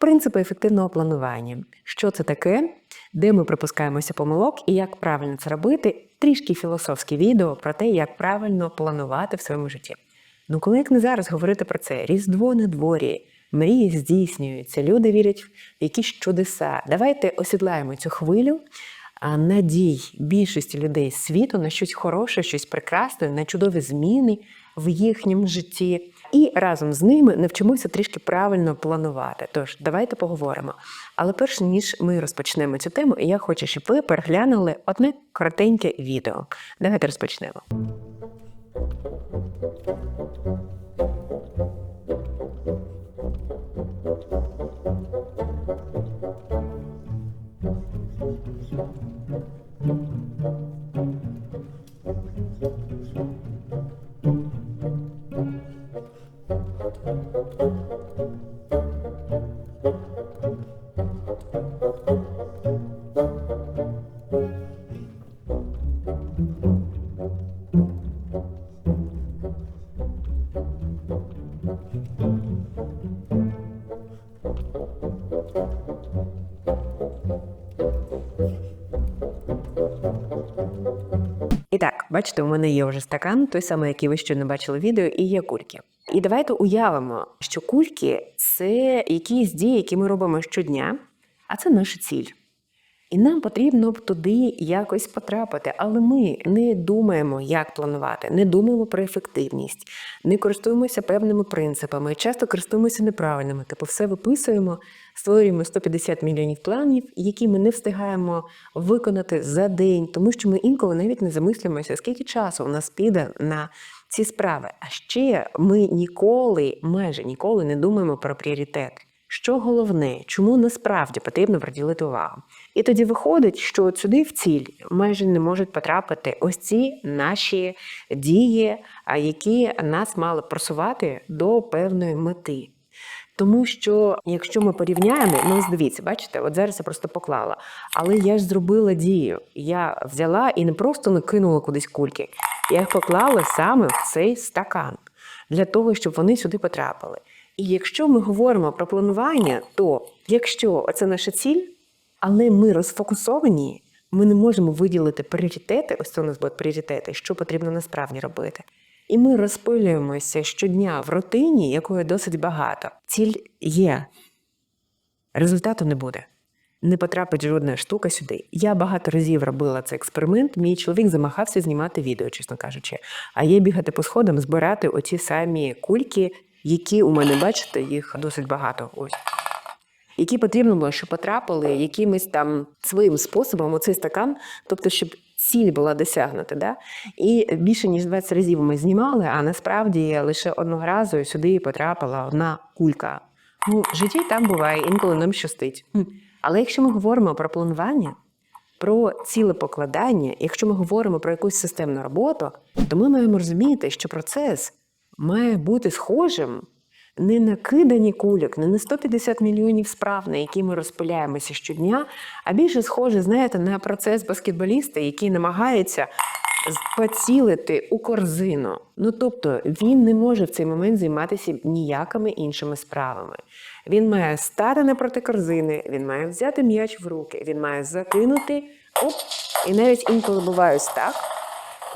Принципи ефективного планування. Що це таке, де ми припускаємося помилок і як правильно це робити. Трішки філософське відео про те, як правильно планувати в своєму житті. Ну, коли як не зараз говорити про це, Різдво на дворі, мрії здійснюються, люди вірять в якісь чудеса. Давайте осідлаємо цю хвилю а, надій більшості людей світу на щось хороше, щось прекрасне, на чудові зміни в їхньому житті. І разом з ними навчимося трішки правильно планувати. Тож давайте поговоримо. Але перш ніж ми розпочнемо цю тему, я хочу, щоб ви переглянули одне коротеньке відео. Давайте розпочнемо. І так, бачите, у мене є вже стакан, той самий, який ви щойно бачили відео, і є кульки. І давайте уявимо, що кульки це якісь дії, які ми робимо щодня, а це наша ціль. І нам потрібно б туди якось потрапити, але ми не думаємо, як планувати, не думаємо про ефективність, не користуємося певними принципами, часто користуємося неправильними. Типу, все виписуємо, створюємо 150 мільйонів планів, які ми не встигаємо виконати за день, тому що ми інколи навіть не замислюємося, скільки часу у нас піде на ці справи. А ще ми ніколи, майже ніколи не думаємо про пріоритет. Що головне, чому насправді потрібно приділити увагу? І тоді виходить, що сюди в ціль майже не можуть потрапити ось ці наші дії, які нас мали просувати до певної мети. Тому що, якщо ми порівняємо, ну дивіться, бачите, от зараз я просто поклала. Але я ж зробила дію. Я взяла і не просто накинула кудись кульки, я їх поклала саме в цей стакан для того, щоб вони сюди потрапили. І якщо ми говоримо про планування, то якщо це наша ціль, але ми розфокусовані, ми не можемо виділити пріоритети, ось це у нас будуть пріоритети, що потрібно насправді робити. І ми розпилюємося щодня в рутині, якої досить багато. Ціль є, результату не буде. Не потрапить жодна штука сюди. Я багато разів робила цей експеримент. Мій чоловік замахався знімати відео, чесно кажучи. А я бігати по сходам, збирати оті самі кульки, які у мене, бачите, їх досить багато. Ось. Які потрібно було, щоб потрапили якимось там своїм способом у цей стакан, тобто, щоб ціль була досягнута. Да? І більше ніж 20 разів ми знімали, а насправді лише одного разу сюди потрапила одна кулька. Ну, житті там буває, інколи нам щастить. Але якщо ми говоримо про планування, про цілепокладання, якщо ми говоримо про якусь системну роботу, то ми маємо розуміти, що процес має бути схожим не на кидані кульок, не на 150 мільйонів справ, на які ми розпиляємося щодня, а більше схоже, знаєте, на процес баскетболіста, який намагається поцілити у корзину. Ну тобто він не може в цей момент займатися ніякими іншими справами. Він має стати напроти корзини, він має взяти м'яч в руки, він має закинути, оп, і навіть інколи буває ось так.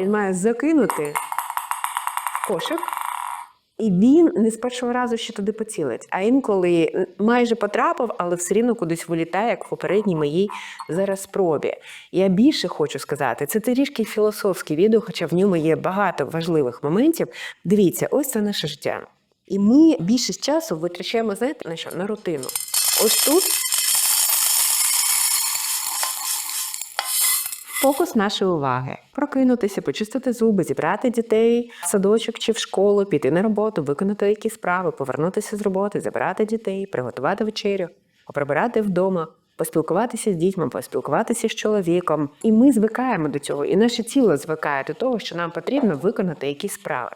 Він має закинути в кошик. І він не з першого разу ще туди поцілить, а інколи майже потрапив, але все рівно кудись вилітає, як в попередній моїй зараз спробі. Я більше хочу сказати, це трішки філософське відео, хоча в ньому є багато важливих моментів. Дивіться, ось це наше життя. І ми більшість часу витрачаємо, знаєте, на що? На рутину. Ось тут Фокус нашої уваги прокинутися, почистити зуби, зібрати дітей в садочок чи в школу, піти на роботу, виконати якісь справи, повернутися з роботи, забрати дітей, приготувати вечерю, поприбирати вдома, поспілкуватися з дітьми, поспілкуватися з чоловіком. І ми звикаємо до цього, і наше тіло звикає до того, що нам потрібно виконати якісь справи.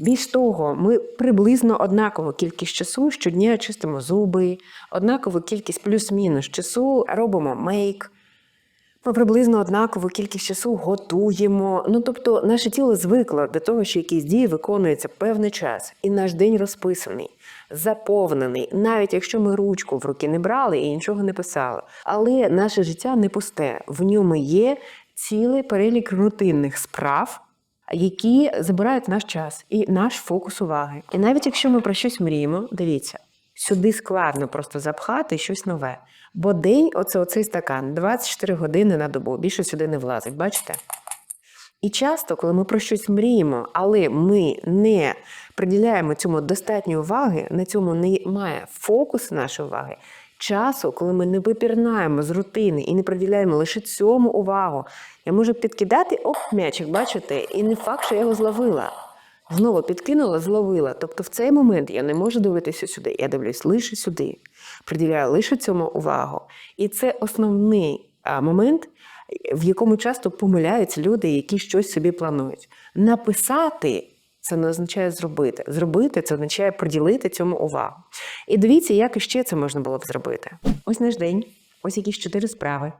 Більш того, ми приблизно однакову кількість часу щодня чистимо зуби, однакову кількість плюс-мінус часу робимо мейк. Ми приблизно однакову кількість часу готуємо. Ну тобто, наше тіло звикло до того, що якісь дії виконуються певний час, і наш день розписаний, заповнений, навіть якщо ми ручку в руки не брали і нічого не писали. Але наше життя не пусте. В ньому є цілий перелік рутинних справ. Які забирають наш час і наш фокус уваги. І навіть якщо ми про щось мріємо, дивіться, сюди складно просто запхати щось нове. Бо день, оце оцей стакан, 24 години на добу, більше сюди не влазить, бачите? І часто, коли ми про щось мріємо, але ми не приділяємо цьому достатньо уваги, на цьому немає фокусу нашої уваги, часу, коли ми не випірнаємо з рутини і не приділяємо лише цьому увагу, я можу підкидати оп, м'ячик, бачите, і не факт, що я його зловила. Знову підкинула, зловила. Тобто в цей момент я не можу дивитися сюди, я дивлюсь лише сюди, приділяю лише цьому увагу. І це основний момент, в якому часто помиляються люди, які щось собі планують. Написати це не означає зробити. Зробити це означає приділити цьому увагу. І дивіться, як іще це можна було б зробити. Ось наш день, ось якісь чотири справи.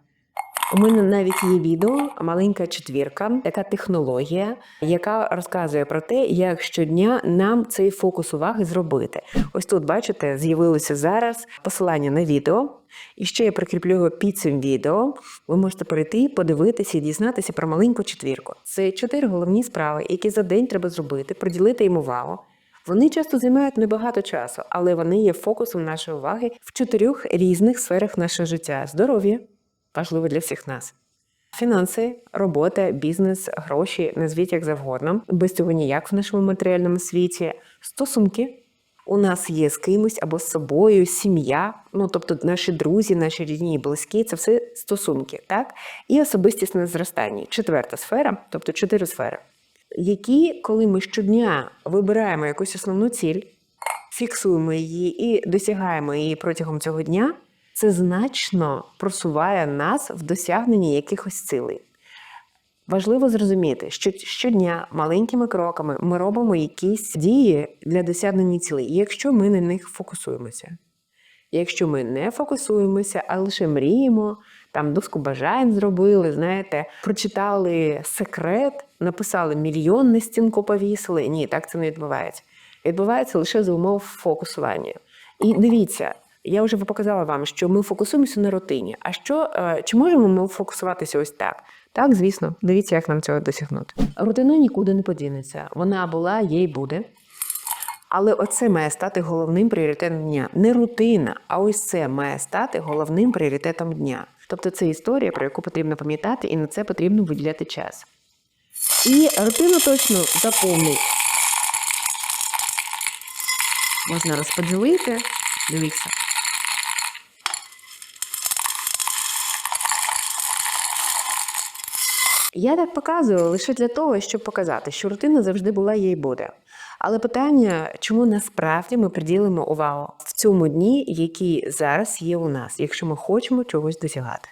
У мене навіть є відео, маленька четвірка, така технологія, яка розказує про те, як щодня нам цей фокус уваги зробити. Ось тут, бачите, з'явилося зараз посилання на відео. І ще я прикріплю його під цим відео. Ви можете перейти, подивитися і дізнатися про маленьку четвірку. Це чотири головні справи, які за день треба зробити, приділити їм увагу. Вони часто займають небагато часу, але вони є фокусом нашої уваги в чотирьох різних сферах нашого життя: здоров'я, важливо для всіх нас. Фінанси, робота, бізнес, гроші, назвіть як завгодно. Без цього ніяк в нашому матеріальному світі. Стосунки. У нас є з кимось або з собою, сім'я, ну тобто наші друзі, наші рідні і близькі це все стосунки, так? І особистісне зростання. Четверта сфера, тобто чотири сфери, які, коли ми щодня вибираємо якусь основну ціль, фіксуємо її і досягаємо її протягом цього дня, це значно просуває нас в досягненні якихось цілей. Важливо зрозуміти, що щодня маленькими кроками ми робимо якісь дії для досягнення цілей, якщо ми на них фокусуємося. Якщо ми не фокусуємося, а лише мріємо, там доску бажань зробили, знаєте, прочитали секрет, написали мільйон на стінку повісили. Ні, так це не відбувається. Відбувається лише за умов фокусування. І дивіться, я вже показала вам, що ми фокусуємося на рутині. А що е, чи можемо ми фокусуватися ось так? Так, звісно, дивіться, як нам цього досягнути. Рутина нікуди не подінеться. Вона була, є й буде. Але оце має стати головним пріоритетом дня. Не рутина, а ось це має стати головним пріоритетом дня. Тобто це історія, про яку потрібно пам'ятати, і на це потрібно виділяти час. І рутину точно заповнить. Можна розподілити. Дивіться. Я так показую лише для того, щоб показати, що рутина завжди була і буде. Але питання, чому насправді ми приділимо увагу в цьому дні, який зараз є у нас, якщо ми хочемо чогось досягати.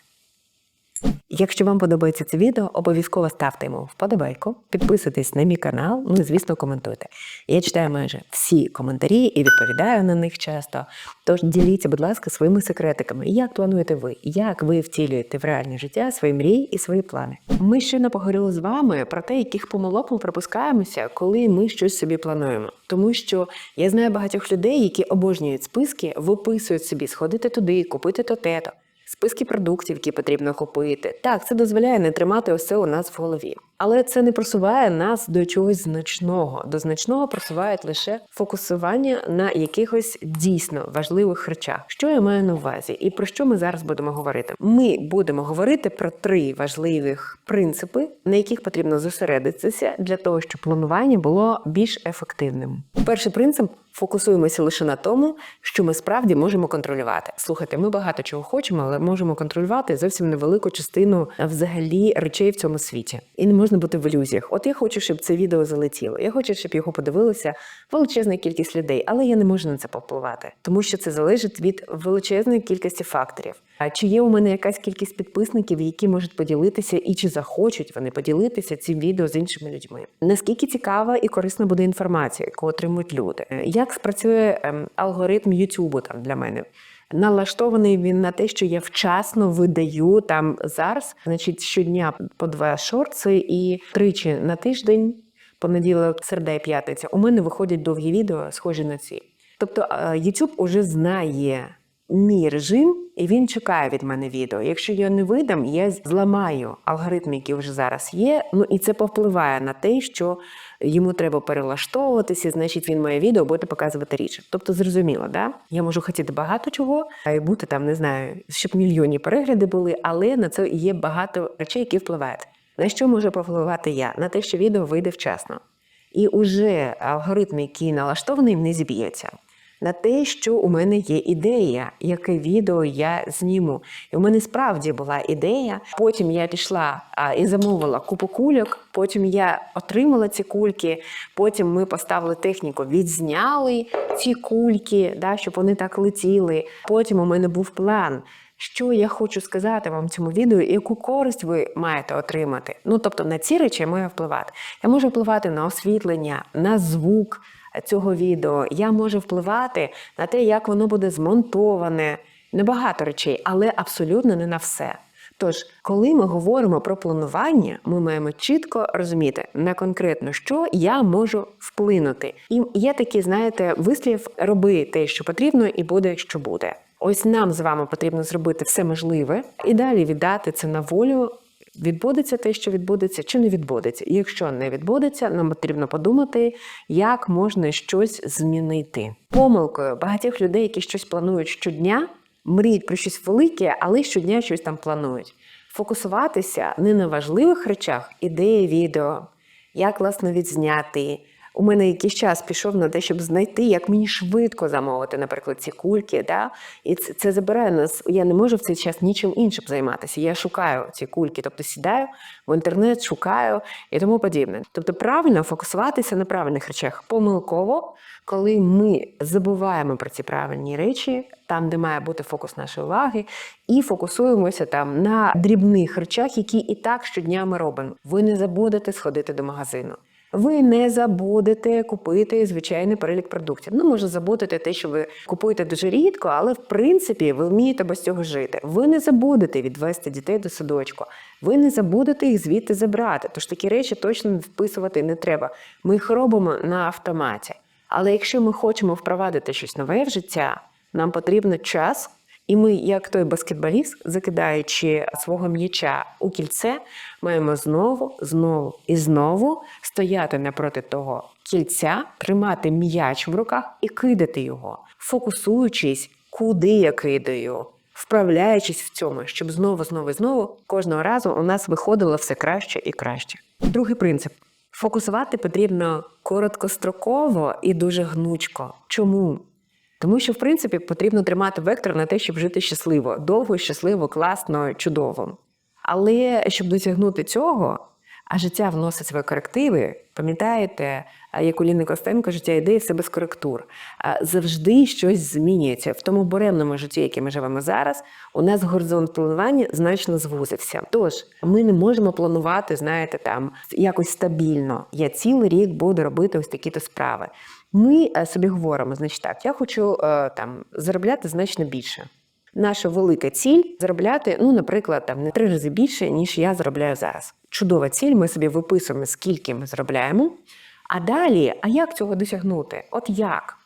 Якщо вам подобається це відео, обов'язково ставте йому вподобайку, підписуйтесь на мій канал, ну і звісно, коментуйте. Я читаю майже всі коментарі і відповідаю на них часто. Тож діліться, будь ласка, своїми секретиками, як плануєте ви, як ви втілюєте в реальне життя свої мрії і свої плани. Ми щойно поговорили з вами про те, яких помилок ми пропускаємося, коли ми щось собі плануємо. Тому що я знаю багатьох людей, які обожнюють списки, виписують собі сходити туди, купити то тето списки продуктів, які потрібно купити. Так, це дозволяє не тримати усе у нас в голові. Але це не просуває нас до чогось значного. До значного просувають лише фокусування на якихось дійсно важливих речах. Що я маю на увазі, і про що ми зараз будемо говорити? Ми будемо говорити про три важливих принципи, на яких потрібно зосередитися для того, щоб планування було більш ефективним. Перший принцип. Фокусуємося лише на тому, що ми справді можемо контролювати. Слухайте, ми багато чого хочемо, але можемо контролювати зовсім невелику частину взагалі речей в цьому світі. І не можна бути в ілюзіях. От я хочу, щоб це відео залетіло. Я хочу, щоб його подивилися величезна кількість людей, але я не можу на це попливати, тому що це залежить від величезної кількості факторів. Чи є у мене якась кількість підписників, які можуть поділитися, і чи захочуть вони поділитися цим відео з іншими людьми? Наскільки цікава і корисна буде інформація, яку отримують люди? Як спрацює ем, алгоритм Ютубу там для мене? Налаштований він на те, що я вчасно видаю там зараз, значить, щодня по два шорти і тричі на тиждень, понеділок, середа і п'ятниця. У мене виходять довгі відео, схожі на ці. Тобто е, YouTube уже знає мій режим, і він чекає від мене відео. Якщо я не видам, я зламаю алгоритм, який вже зараз є. Ну і це повпливає на те, що йому треба перелаштовуватися, значить він моє відео буде показувати рідше. Тобто, зрозуміло, да? Я можу хотіти багато чого, а й бути там, не знаю, щоб мільйонні перегляди були, але на це є багато речей, які впливають. На що може повпливати я? На те, що відео вийде вчасно. І уже алгоритм, який налаштований, не зіб'ється. На те, що у мене є ідея, яке відео я зніму. І в мене справді була ідея. Потім я пішла і замовила купу кульок. Потім я отримала ці кульки. Потім ми поставили техніку, відзняли ці кульки, да, щоб вони так летіли. Потім у мене був план. Що я хочу сказати вам в цьому відео, яку користь ви маєте отримати? Ну тобто на ці речі я маю впливати. Я можу впливати на освітлення, на звук цього відео. Я можу впливати на те, як воно буде змонтоване. Небагато речей, але абсолютно не на все. Тож, коли ми говоримо про планування, ми маємо чітко розуміти на конкретно, що я можу вплинути. І є такий, знаєте, вислів роби те, що потрібно, і буде, що буде. Ось нам з вами потрібно зробити все можливе і далі віддати це на волю. Відбудеться те, що відбудеться, чи не відбудеться. І якщо не відбудеться, нам потрібно подумати, як можна щось змінити. Помилкою багатьох людей, які щось планують щодня, мріють про щось велике, але щодня щось там планують. Фокусуватися не на важливих речах, ідеї відео, як власно відзняти. У мене якийсь час пішов на те, щоб знайти, як мені швидко замовити, наприклад, ці кульки. Да? І це, це забирає нас. Я не можу в цей час нічим іншим займатися. Я шукаю ці кульки, тобто сідаю в інтернет, шукаю і тому подібне. Тобто, правильно фокусуватися на правильних речах помилково, коли ми забуваємо про ці правильні речі, там, де має бути фокус нашої уваги, і фокусуємося там на дрібних речах, які і так щодня ми робимо. Ви не забудете сходити до магазину. Ви не забудете купити звичайний перелік продуктів. Ну, може, забудете те, що ви купуєте дуже рідко, але в принципі ви вмієте без цього жити. Ви не забудете відвести дітей до садочку. Ви не забудете їх звідти забрати. Тож такі речі точно вписувати не треба. Ми їх робимо на автоматі. Але якщо ми хочемо впровадити щось нове в життя, нам потрібен час. І ми, як той баскетболіст, закидаючи свого м'яча у кільце, маємо знову, знову і знову стояти напроти того кільця, тримати м'яч в руках і кидати його, фокусуючись, куди я кидаю, вправляючись в цьому, щоб знову, знову і знову кожного разу у нас виходило все краще і краще. Другий принцип. Фокусувати потрібно короткостроково і дуже гнучко. Чому? Тому що, в принципі, потрібно тримати вектор на те, щоб жити щасливо, довго, щасливо, класно, чудово. Але щоб досягнути цього, а життя вносить свої корективи, пам'ятаєте, як у Ліни Костенко, життя йде все без коректур. Завжди щось змінюється. В тому буремному житті, яке ми живемо зараз, у нас горизонт планування значно звузився. Тож ми не можемо планувати, знаєте, там якось стабільно. Я цілий рік буду робити ось такі-то справи. Ми собі говоримо, значить так, я хочу там заробляти значно більше. Наша велика ціль заробляти, ну, наприклад, там не три рази більше, ніж я заробляю зараз. Чудова ціль, ми собі виписуємо, скільки ми заробляємо. А далі, а як цього досягнути? От як?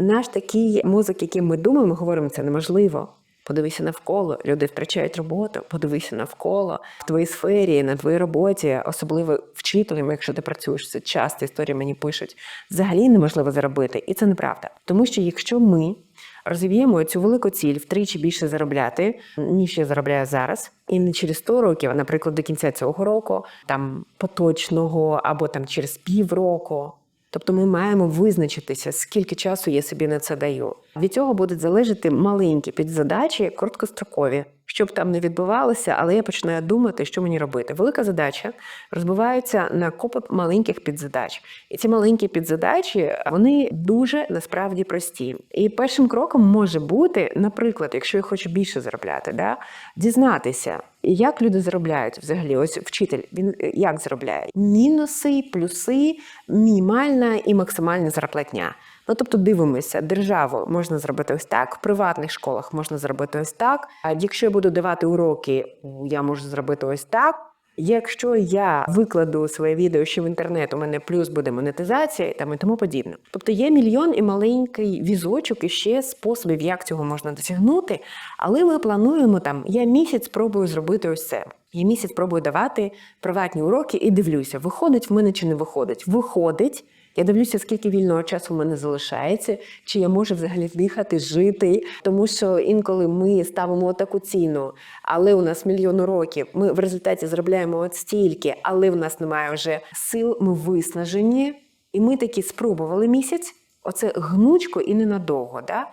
Наш такий мозок, яким ми думаємо, говоримо, це неможливо. Подивися навколо, люди втрачають роботу, подивися навколо в твоїй сфері, на твоїй роботі, особливо вчителем, якщо ти працюєш, це часто історії мені пишуть. Взагалі неможливо заробити, і це неправда. Тому що якщо ми розів'ємо цю велику ціль втричі більше заробляти, ніж я заробляю зараз, і не через 100 років, а наприклад, до кінця цього року, там поточного або там через півроку. Тобто ми маємо визначитися, скільки часу я собі на це даю. Від цього будуть залежати маленькі підзадачі, короткострокові, щоб там не відбувалося, але я починаю думати, що мені робити. Велика задача розбивається на купу маленьких підзадач. І ці маленькі підзадачі вони дуже насправді прості. І першим кроком може бути, наприклад, якщо я хочу більше заробляти, да, дізнатися. Як люди заробляють взагалі? Ось вчитель він як заробляє? Мінуси, плюси, мінімальна і максимальна зарплатня. Ну тобто дивимося, державу можна зробити ось так, в приватних школах можна зробити ось так. А якщо я буду давати уроки, я можу зробити ось так. Якщо я викладу своє відео ще в інтернет, у мене плюс буде монетизація там і тому подібне. Тобто є мільйон і маленький візочок і ще способів, як цього можна досягнути. Але ми плануємо там, я місяць спробую зробити ось це. Я місяць пробую давати приватні уроки і дивлюся, виходить в мене чи не виходить. Виходить. Я дивлюся, скільки вільного часу в мене залишається, чи я можу взагалі дихати, жити. Тому що інколи ми ставимо таку ціну, але у нас мільйон уроків. Ми в результаті заробляємо от стільки, але в нас немає вже сил, ми виснажені. І ми такі спробували місяць, оце гнучко і ненадовго. Да?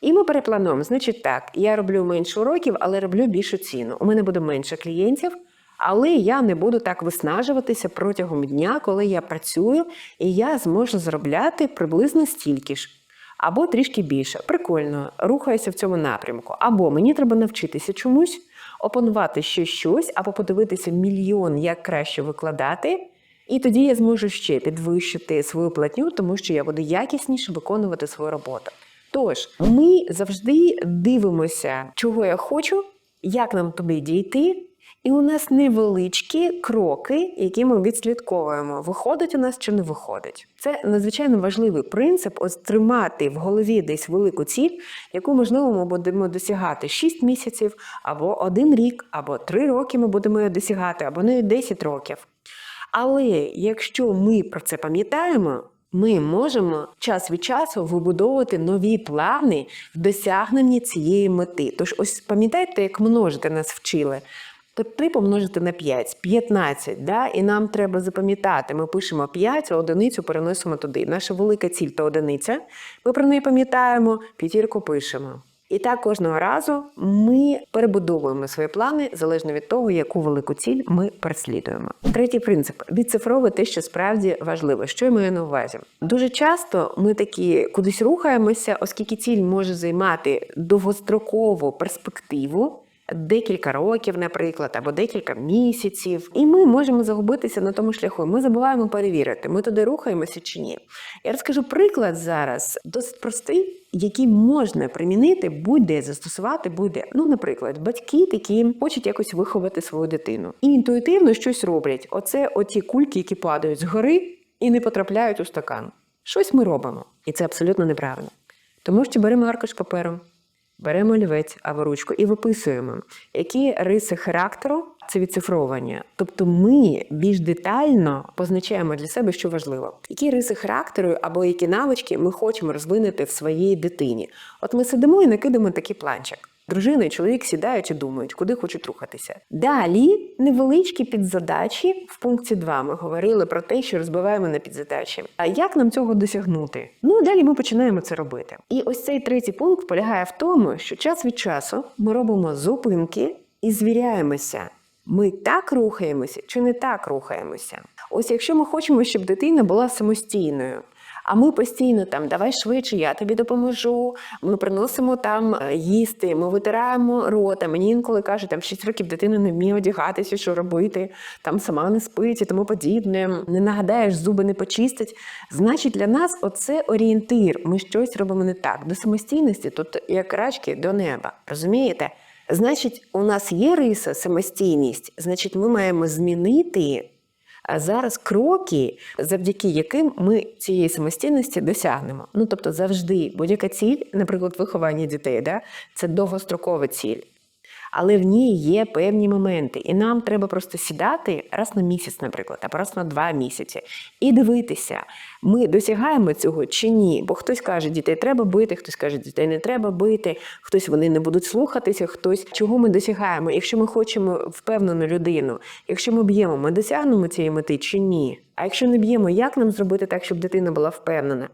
І ми переплануємо. Значить, так, я роблю менше уроків, але роблю більшу ціну. У мене буде менше клієнтів. Але я не буду так виснажуватися протягом дня, коли я працюю, і я зможу заробляти приблизно стільки ж. Або трішки більше. Прикольно, рухаюся в цьому напрямку. Або мені треба навчитися чомусь, опанувати ще щось, або подивитися мільйон, як краще викладати. І тоді я зможу ще підвищити свою платню, тому що я буду якісніше виконувати свою роботу. Тож, ми завжди дивимося, чого я хочу, як нам туди дійти. І у нас невеличкі кроки, які ми відслідковуємо, виходить у нас чи не виходить. Це надзвичайно важливий принцип ось тримати в голові десь велику ціль, яку можливо ми будемо досягати 6 місяців, або один рік, або 3 роки ми будемо її досягати, або навіть 10 років. Але якщо ми про це пам'ятаємо, ми можемо час від часу вибудовувати нові плани в досягненні цієї мети. Тож, ось пам'ятаєте, як множити нас вчили. То 3 помножити на 5, 15, да? і нам треба запам'ятати. Ми пишемо 5, а одиницю переносимо туди. Наша велика ціль то одиниця. Ми про неї пам'ятаємо, п'ятірку пишемо. І так кожного разу ми перебудовуємо свої плани залежно від того, яку велику ціль ми переслідуємо. Третій принцип відцифровує те, що справді важливо. Що я маю на увазі? Дуже часто ми такі кудись рухаємося, оскільки ціль може займати довгострокову перспективу. Декілька років, наприклад, або декілька місяців, і ми можемо загубитися на тому шляху. Ми забуваємо перевірити, ми туди рухаємося чи ні. Я розкажу приклад зараз досить простий, який можна примінити будь-де застосувати будь-де. Ну, наприклад, батьки які хочуть якось виховати свою дитину і інтуїтивно щось роблять. Оце оті кульки, які падають згори і не потрапляють у стакан. Щось ми робимо, і це абсолютно неправильно. Тому що беремо аркуш паперу. Беремо львець або ручку і виписуємо, які риси характеру це відцифровання. Тобто ми більш детально позначаємо для себе, що важливо, які риси характеру або які навички ми хочемо розвинути в своїй дитині. От ми сидимо і накидаємо такий планчик. Дружина і чоловік сідають і думають, куди хочуть рухатися. Далі невеличкі підзадачі в пункті 2 ми говорили про те, що розбиваємо на підзадачі. А як нам цього досягнути? Ну далі ми починаємо це робити. І ось цей третій пункт полягає в тому, що час від часу ми робимо зупинки і звіряємося. Ми так рухаємося чи не так рухаємося? Ось якщо ми хочемо, щоб дитина була самостійною. А ми постійно там давай швидше, я тобі допоможу. Ми приносимо там е, їсти, ми витираємо рота. Мені інколи кажуть, там 6 років дитина не вміє одягатися, що робити, там сама не спить і тому подібне. Не нагадаєш, зуби не почистить. Значить, для нас оце орієнтир. Ми щось робимо не так. До самостійності тут як рачки до неба. Розумієте? Значить, у нас є риса самостійність, значить, ми маємо змінити зараз кроки, завдяки яким ми цієї самостійності досягнемо. Ну тобто, завжди будь-яка ціль, наприклад, виховання дітей, да, це довгострокова ціль. Але в ній є певні моменти, і нам треба просто сідати раз на місяць, наприклад, або раз на два місяці, і дивитися, ми досягаємо цього чи ні. Бо хтось каже, дітей треба бити, хтось каже, дітей не треба бити, хтось вони не будуть слухатися, хтось чого ми досягаємо. Якщо ми хочемо впевнену людину, якщо ми б'ємо, ми досягнемо цієї мети чи ні. А якщо не б'ємо, як нам зробити так, щоб дитина була впевнена?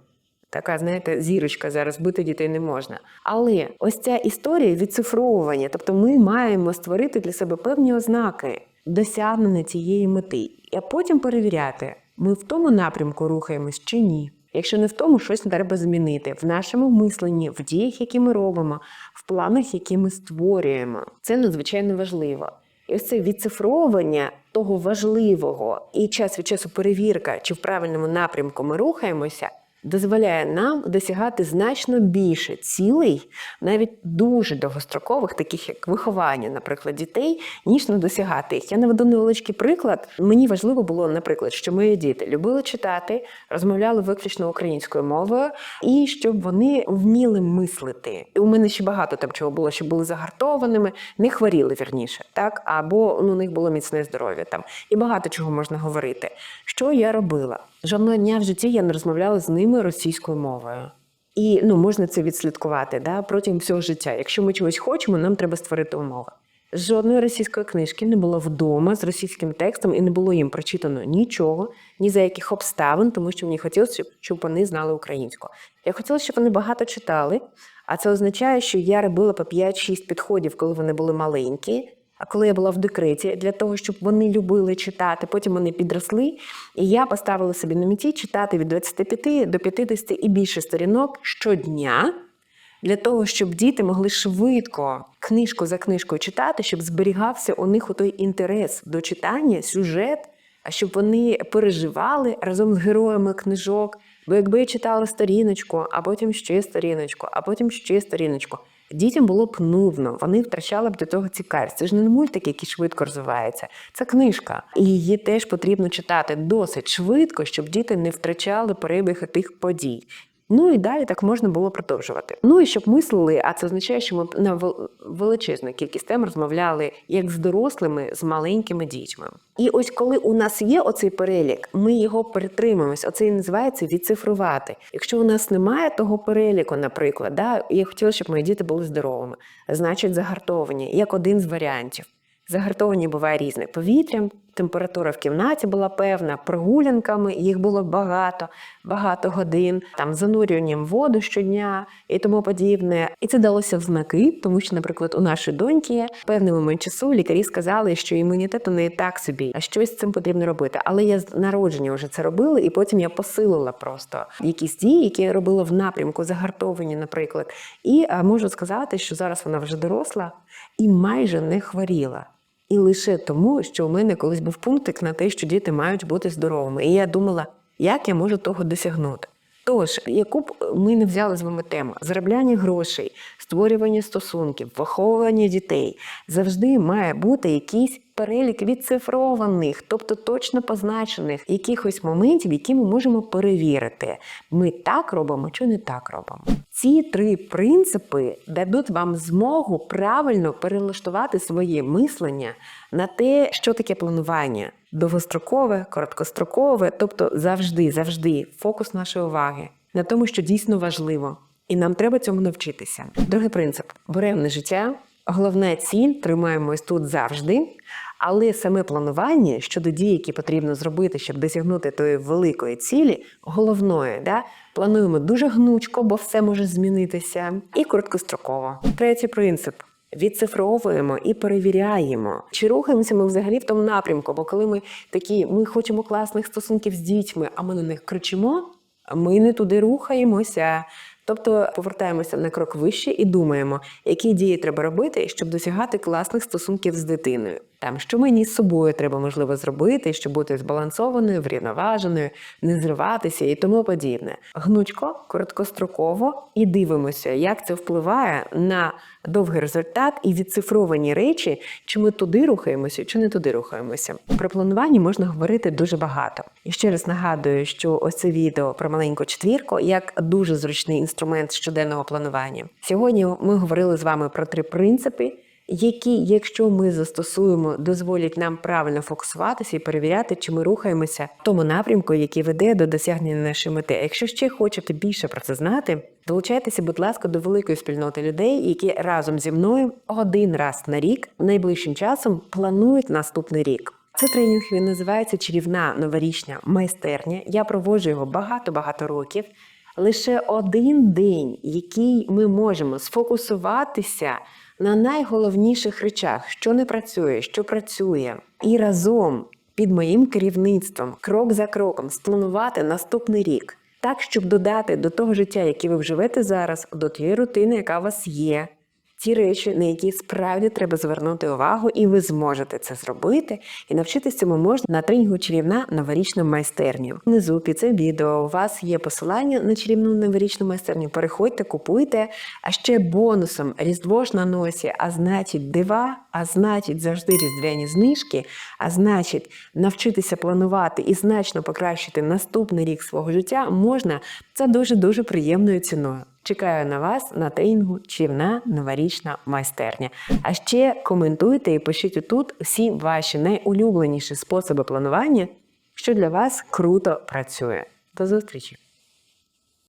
Така, знаєте, зірочка зараз бити дітей не можна. Але ось ця історія відцифровування, тобто ми маємо створити для себе певні ознаки досягнення цієї мети, а потім перевіряти, ми в тому напрямку рухаємось чи ні. Якщо не в тому, щось треба змінити в нашому мисленні, в діях, які ми робимо, в планах, які ми створюємо. Це надзвичайно важливо. І ось це відцифровування того важливого і час від часу перевірка, чи в правильному напрямку ми рухаємося дозволяє нам досягати значно більше цілей, навіть дуже довгострокових, таких як виховання, наприклад, дітей, ніж не досягати їх. Я наведу невеличкий приклад. Мені важливо було, наприклад, що мої діти любили читати, розмовляли виключно українською мовою, і щоб вони вміли мислити. У мене ще багато там чого було, що були загартованими, не хворіли вірніше, так або ну, у них було міцне здоров'я там. І багато чого можна говорити. Що я робила? Жодного дня в житті я не розмовляла з ними російською мовою. І ну, можна це відслідкувати да, протягом всього життя. Якщо ми чогось хочемо, нам треба створити умови. Жодної російської книжки не було вдома з російським текстом, і не було їм прочитано нічого, ні за яких обставин, тому що мені хотілося, щоб, вони знали українську. Я хотіла, щоб вони багато читали, а це означає, що я робила по 5-6 підходів, коли вони були маленькі. А коли я була в декреті, для того, щоб вони любили читати, потім вони підросли, і я поставила собі на меті читати від 25 до 50 і більше сторінок щодня, для того, щоб діти могли швидко книжку за книжкою читати, щоб зберігався у них той інтерес до читання, сюжет, а щоб вони переживали разом з героями книжок. Бо якби я читала сторіночку, а потім ще сторіночку, а потім ще сторіночку. Дітям було б нудно, вони втрачали б до того цікавість. Це ж не мультик, який швидко розвивається. Це книжка. І її теж потрібно читати досить швидко, щоб діти не втрачали перебіг тих подій. Ну і далі так можна було продовжувати. Ну і щоб мислили, а це означає, що ми на величезну кількість тем розмовляли як з дорослими, з маленькими дітьми. І ось коли у нас є оцей перелік, ми його перетримуємось. Оце і називається відцифрувати. Якщо у нас немає того переліку, наприклад, да, я хотіла, щоб мої діти були здоровими, значить загартовані, як один з варіантів. Загартовані буває різне повітрям, температура в кімнаті була певна, прогулянками їх було багато, багато годин, там занурюванням воду щодня і тому подібне. І це далося в знаки, тому що, наприклад, у нашої доньки певний момент часу лікарі сказали, що імунітет у неї так собі, а щось з цим потрібно робити. Але я з народження вже це робила, і потім я посилила просто якісь дії, які я робила в напрямку загартовані, наприклад. І можу сказати, що зараз вона вже доросла і майже не хворіла. І лише тому, що у мене колись був пунктик на те, що діти мають бути здоровими. І я думала, як я можу того досягнути. Тож, яку б ми не взяли з вами тему заробляння грошей, створювання стосунків, виховування дітей, завжди має бути якийсь перелік відцифрованих, тобто точно позначених якихось моментів, які ми можемо перевірити, ми так робимо чи не так робимо. Ці три принципи дадуть вам змогу правильно перелаштувати своє мислення на те, що таке планування довгострокове, короткострокове, тобто завжди, завжди фокус нашої уваги на тому, що дійсно важливо, і нам треба цьому навчитися. Другий принцип: буремне життя. Головна ціль тримаємось тут завжди, але саме планування щодо дій, які потрібно зробити, щоб досягнути тої великої цілі, головної, да? плануємо дуже гнучко, бо все може змінитися, і короткостроково. Третій принцип. Відцифровуємо і перевіряємо, чи рухаємося ми взагалі в тому напрямку. Бо коли ми такі, ми хочемо класних стосунків з дітьми, а ми на них кричимо, ми не туди рухаємося. Тобто повертаємося на крок вище і думаємо, які дії треба робити, щоб досягати класних стосунків з дитиною. Там що мені з собою треба можливо зробити, щоб бути збалансованою, врівноваженою, не зриватися і тому подібне. Гнучко, короткостроково і дивимося, як це впливає на довгий результат і відцифровані речі, чи ми туди рухаємося, чи не туди рухаємося. Про планування можна говорити дуже багато. І ще раз нагадую, що ось це відео про маленьку четвірку як дуже зручний інструмент щоденного планування. Сьогодні ми говорили з вами про три принципи. Які, якщо ми застосуємо, дозволять нам правильно фокусуватися і перевіряти, чи ми рухаємося в тому напрямку, який веде до досягнення нашої мети. Якщо ще хочете більше про це знати, долучайтеся, будь ласка, до великої спільноти людей, які разом зі мною один раз на рік найближчим часом планують наступний рік. Це тренінг він називається Чарівна новорічня майстерня. Я проводжу його багато-багато років. Лише один день, який ми можемо сфокусуватися на найголовніших речах, що не працює, що працює, і разом під моїм керівництвом, крок за кроком, спланувати наступний рік, так, щоб додати до того життя, яке ви живете зараз, до тієї рутини, яка у вас є, ті речі, на які справді треба звернути увагу, і ви зможете це зробити. І навчитись цьому можна на тренінгу чарівна новорічна майстерню. Внизу під цим відео у вас є посилання на чарівну новорічну майстерню. Переходьте, купуйте. А ще бонусом Різдво ж на носі, а значить дива, а значить завжди різдвяні знижки, а значить навчитися планувати і значно покращити наступний рік свого життя можна за дуже дуже приємною ціною. Чекаю на вас на тренінгу Чарівна новорічна майстерня. А ще коментуйте і пишіть тут всі ваші найулюбленіші способи планування, що для вас круто працює. До зустрічі!